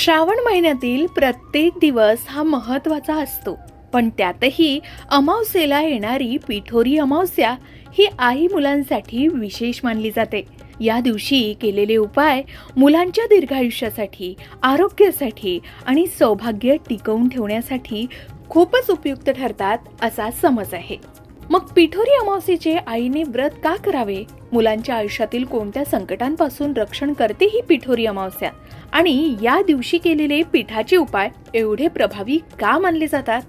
श्रावण महिन्यातील प्रत्येक दिवस हा महत्त्वाचा असतो. पण त्यातही अमावस्येला येणारी पिठोरी अमावस्या ही आई मुलांसाठी विशेष मानली जाते. या दिवशी केलेले उपाय मुलांच्या दीर्घायुष्यासाठी आरोग्यासाठी आणि सौभाग्य टिकवून ठेवण्यासाठी खूपच उपयुक्त ठरतात असा समज आहे. मग पिठोरी अमावस्येचे आईने व्रत का करावे? मुलांच्या आयुष्यातील कोणत्या संकटांपासून रक्षण करते ही पिठोरी अमावस्या? आणि या दिवशी केलेले पिठाचे उपाय एवढे प्रभावी का मानले जातात?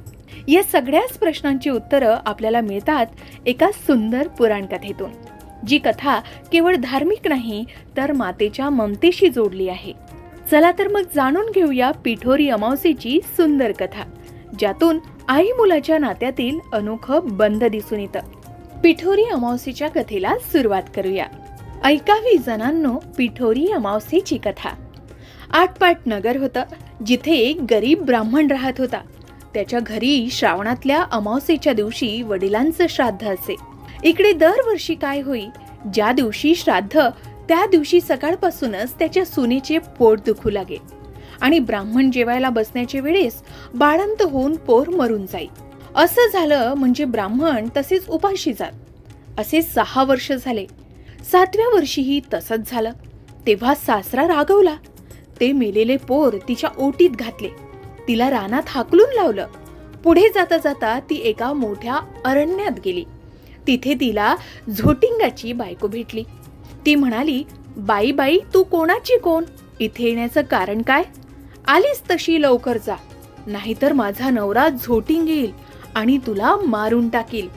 या सगळ्याच प्रश्नांची उत्तरं आपल्याला मिळतात एका सुंदर पुराण कथेतून. जी कथा केवळ धार्मिक नाही तर मातेच्या ममतेशी जोडली आहे. चला तर मग जाणून घेऊया पिठोरी अमावसेची सुंदर कथा ज्यातून आई मुलाच्या नात्यातील अनोखं बंध दिसून येतं. पिठोरी अमावस्येच्या कथेला सुरुवात करूया. ऐकावी जणांनो पिठोरी अमावसीची कथा. आटपाट नगर होतं जिथे एक गरीब ब्राह्मण राहत होता. त्याच्या घरी श्रावणातल्या अमावस्येच्या दिवशी वडिलांचं श्राद्ध असे. इकडे दरवर्षी काय होई ज्या दिवशी श्राद्ध त्या दिवशी सकाळपासूनच त्याच्या सुनेचे पोट दुखू लागे. आणि ब्राह्मण जेवायला बसण्याच्या वेळेस बाळंत होऊन पोर मरून जाई. असं झालं म्हणजे ब्राह्मण तसेच उपाशी जात. असे सहा वर्ष झाले. सातव्या वर्षीही तसंच झालं. तेव्हा सासरा रागवला. ते मेलेले पोर तिच्या ओटीत घातले. तिला रानात हाकलून लावलं. पुढे जाता जाता ती एका मोठ्या अरण्यात गेली. तिथे तिला झोटिंगाची बायको भेटली. ती म्हणाली बाई बाई तू कोणाची कोण? इथे येण्याचं कारण काय? आलीस तशी लवकर जा. नाहीतर माझा नवरा झोटिंग येईल. आणि तुला मारून टाकील.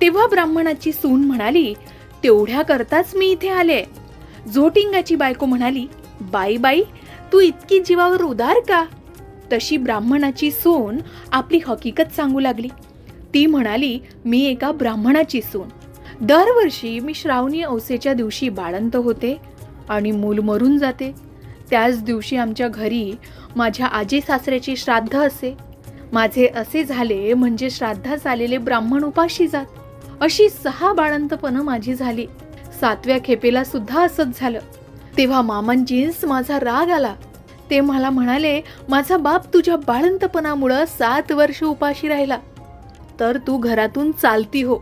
तेव्हा ब्राह्मणाची सून म्हणाली तेवढ्या करताच मी इथे आले. झोटिंगाची बायको म्हणाली बाई बाई तू इतकी जीवावर उदार का? तशी ब्राह्मणाची सून आपली हकीकत सांगू लागली. ती म्हणाली मी एका ब्राह्मणाची सून. दरवर्षी मी श्रावणी औसेच्या दिवशी बाळंत होते आणि मूल मरून जाते. त्याच दिवशी आमच्या घरी माझ्या आजी सासऱ्याची श्राद्ध असे. माझे असे झाले म्हणजे श्राद्धास आलेले ब्राह्मण उपाशी जात. अशी सहा बाळंतपणं माझी झाली. सातव्या खेपेला सुद्धा असंच झालं. तेव्हा मामांजींस माझा राग आला. ते मला म्हणाले माझा बाप तुझ्या बाळंतपणामुळं सात वर्ष उपाशी राहिला. तर तू घरातून चालती हो.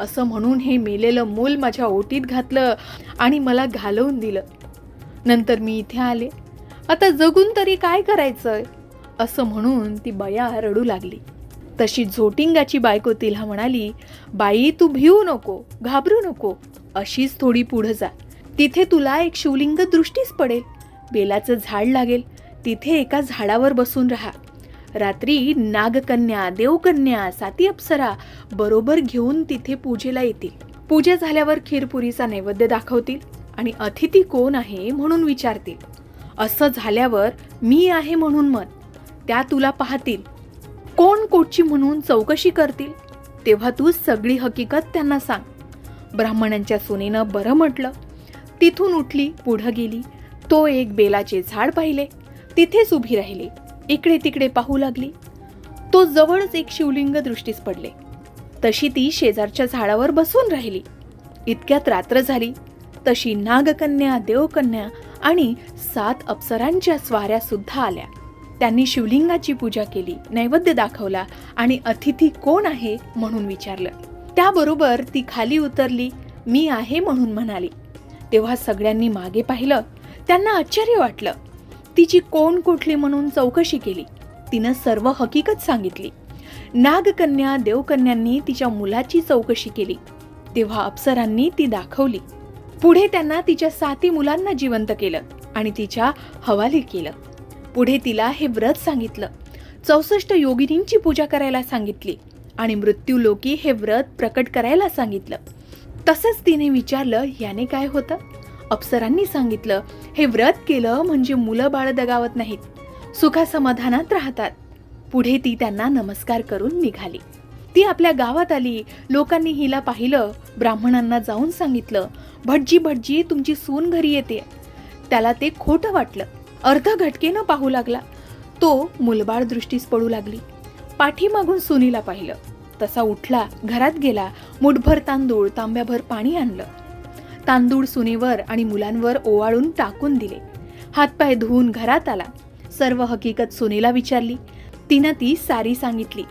असं म्हणून हे मेलेलं मूल माझ्या ओटीत घातलं आणि मला घालवून दिलं. नंतर मी इथे आले. आता जगून तरी काय करायचंय? असं म्हणून ती बया रडू लागली. तशी झोटिंगाची बायको तिला म्हणाली बाई तू भिवू नको घाबरू नको अशीच थोडी पुढं जा. तिथे तुला एक शिवलिंग दृष्टीस पडेल. बेलाचं झाड लागेल. तिथे एका झाडावर बसून राहा. रात्री नागकन्या देवकन्या साती अप्सरा बरोबर घेऊन तिथे पूजेला येतील. पूजा झाल्यावर खीरपुरीचा नैवेद्य दाखवतील आणि अतिथी कोण आहे म्हणून विचारतील. असं झाल्यावर मी आहे म्हणून मन. त्या तुला पाहतील. कोण कोटची म्हणून चौकशी करतील तेव्हा तू सगळी हकीकत त्यांना सांग. ब्राह्मणांच्या सुनेनं बरं म्हटलं. तिथून उठली पुढं गेली. तो एक बेलाचे झाड पाहिले. तिथेच उभी राहिली. इकडे तिकडे पाहू लागली. तो जवळच एक शिवलिंग दृष्टीस पडले. तशी ती शेजारच्या झाडावर बसून राहिली. इतक्यात रात्र झाली. तशी नागकन्या देवकन्या आणि सात अप्सरांच्या स्वाऱ्या सुद्धा आल्या. त्यांनी शिवलिंगाची पूजा केली नैवेद्य दाखवला आणि अतिथी कोण आहे म्हणून विचारलं. त्याबरोबर ती खाली उतरली मी आहे म्हणून म्हणाली. तेव्हा सगळ्यांनी मागे पाहिलं त्यांना आश्चर्य वाटलं. तिची कोण कुठली म्हणून चौकशी केली. तिनं सर्व हकीकत सांगितली. नागकन्या देवकन्यांनी तिच्या मुलाची चौकशी केली. तेव्हा अप्सरांनी ती दाखवली. पुढे त्यांना तिच्या साती मुलांना जिवंत केलं आणि तिच्या हवाली केलं. पुढे तिला हे व्रत सांगितलं. चौसष्ट योगिनींची पूजा करायला सांगितली आणि मृत्यूलोकी हे व्रत प्रकट करायला सांगितलं. तसंच तिने विचारलं याने काय होतं? अप्सरांनी सांगितलं हे व्रत केलं म्हणजे मुलं बाळ दगावत नाहीत. सुखासमाधानात राहतात. पुढे ती त्यांना नमस्कार करून निघाली. ती आपल्या गावात आली. लोकांनी हिला पाहिलं. ब्राह्मणांना जाऊन सांगितलं भटजी भटजी तुमची सून घरी येते. त्याला ते खोटं वाटलं. अर्ध घटकेनं पाहू लागला. तो मुलबाळ दृष्टीस पडू लागली. पाठीमागून सुनीला पाहिलं. तसा उठला घरात गेला मुठभर तांदूळ तांब्याभर पाणी आणलं. तांदूळ सुनेवर आणि मुलांवर ओवाळून टाकून दिले. हातपाय धुवून घरात आला. सर्व हकीकत सुनेला विचारली. तिनं ती सारी सांगितली.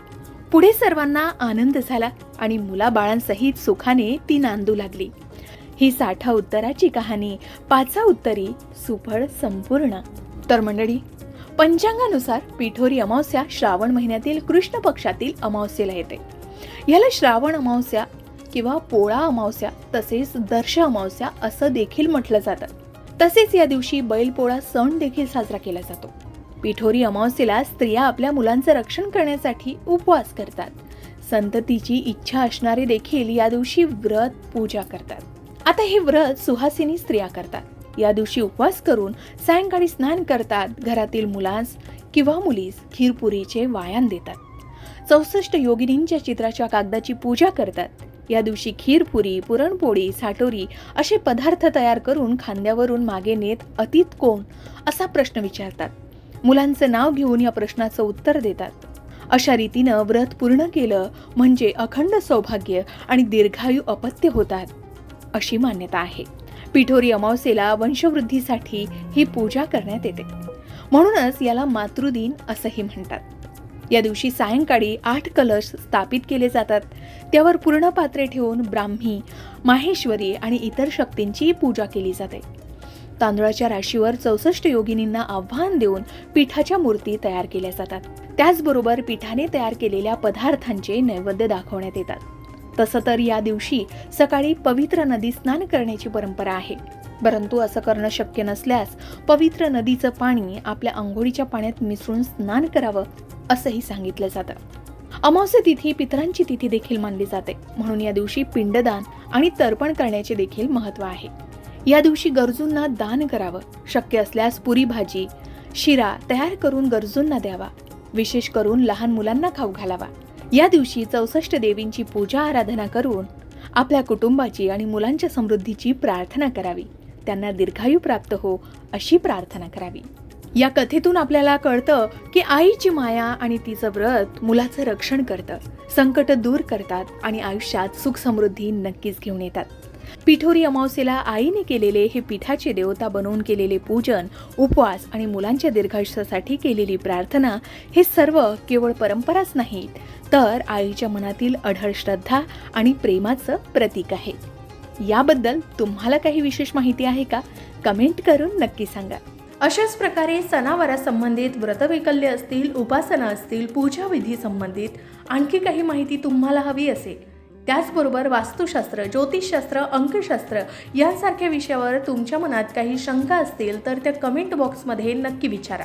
पुढे सर्वांना आनंद झाला आणि मुलाबाळांसहित सुखाने ती नांदू लागली. ही साठा उत्तराची कहाणी पाचा उत्तरी सुफळ संपूर्ण. तर मंडळी पंचांगानुसार पिठोरी अमावस्या श्रावण महिन्यातील कृष्ण पक्षातील अमावस्येला येते. याला श्रावण अमावस्या किंवा पोळा अमावस्या तसेच दर्श अमावस्या असं देखील म्हटलं जातं. तसेच या दिवशी बैलपोळा सण देखील साजरा केला जातो. पिठोरी अमावस्येला स्त्रिया आपल्या मुलांचं रक्षण करण्यासाठी उपवास करतात. संततीची इच्छा असणारे देखील या दिवशी व्रत पूजा करतात. आता हे व्रत सुहासिनी स्त्रिया करतात. या दिवशी उपवास करून सायंकाळी स्नान करतात घरातील मुलांस किंवा मुलीस खीरपुरीचे वायान देतात. चौसष्ट योगिनींच्या चित्राच्या कागदाची पूजा करतात. या दिवशी खीरपुरी पुरणपोळी साटोरी असे पदार्थ तयार करून खांद्यावरून मागे नेत अतीत कोण असा प्रश्न विचारतात. मुलांचं नाव घेऊन या प्रश्नाचं उत्तर देतात. अशा रीतीनं व्रत पूर्ण केलं म्हणजे अखंड सौभाग्य आणि दीर्घायू अपत्य होतात. अशी मान्यता आहे. पिठोरी अमावस्येला वंशवृद्धीसाठी ही पूजा करण्यात येते. म्हणूनच याला मातृदिन असंही म्हणतात. या दिवशी सायंकाळी आठ कलश स्थापित केले जातात. त्यावर पूर्ण पात्रे ठेवून ब्राह्मी माहेश्वरी आणि इतर शक्तींची पूजा केली जाते. तांदळाच्या राशीवर चौसष्ट योगिनींना आव्हान देऊन पिठाच्या मूर्ती तयार केल्या जातात. त्याचबरोबर पिठाने तयार केलेल्या पदार्थांचे नैवेद्य दाखवण्यात येतात. तसं तर या दिवशी सकाळी पवित्र नदी स्नान करण्याची परंपरा आहे. परंतु असं करणं शक्य नसल्यास पवित्र नदीचं पाणी आपल्या आंघोळीच्या पाण्यात मिसळून स्नान करावं असंही सांगितलं जातं. अमावस्या तिथी पितरांची तिथी देखील मानली जाते. म्हणून या दिवशी पिंडदान आणि तर्पण करण्याचे देखील महत्त्व आहे. या दिवशी गरजूंना दान करावं. शक्य असल्यास पुरी भाजी शिरा तयार करून गरजूंना द्यावा. विशेष करून लहान मुलांना खाऊ घालावा. या दिवशी चौसष्ट देवींची पूजा आराधना करून आपल्या कुटुंबाची आणि मुलांच्या समृद्धीची प्रार्थना करावी. त्यांना दीर्घायू प्राप्त हो अशी प्रार्थना करावी. या कथेतून आपल्याला कळतं की आईची माया आणि तिचं व्रत मुलाचं रक्षण करतं संकट दूर करतात आणि आयुष्यात सुख समृद्धी नक्कीच घेऊन येतात. पिठोरी अमावस्येला आईने केलेले हे पिठाचे देवता बनवून केलेले पूजन उपवास आणि मुलांच्या दीर्घायुष्यासाठी केलेली प्रार्थना हे सर्व केवळ परंपराच नाहीत तर आईच्या मनातील अढळ श्रद्धा आणि प्रेमाचं प्रतीक आहे. याबद्दल तुम्हाला काही विशेष माहिती आहे का? कमेंट करून नक्की सांगा. अशाच प्रकारे सणावारासंबंधित व्रतवैकल्य असतील उपासना असतील पूजाविधी संबंधित आणखी काही माहिती तुम्हाला हवी असेल त्याचबरोबर वास्तुशास्त्र ज्योतिषशास्त्र अंकशास्त्र यांसारख्या विषयावर तुमच्या मनात काही शंका असतील तर त्या कमेंट बॉक्समध्ये नक्की विचारा.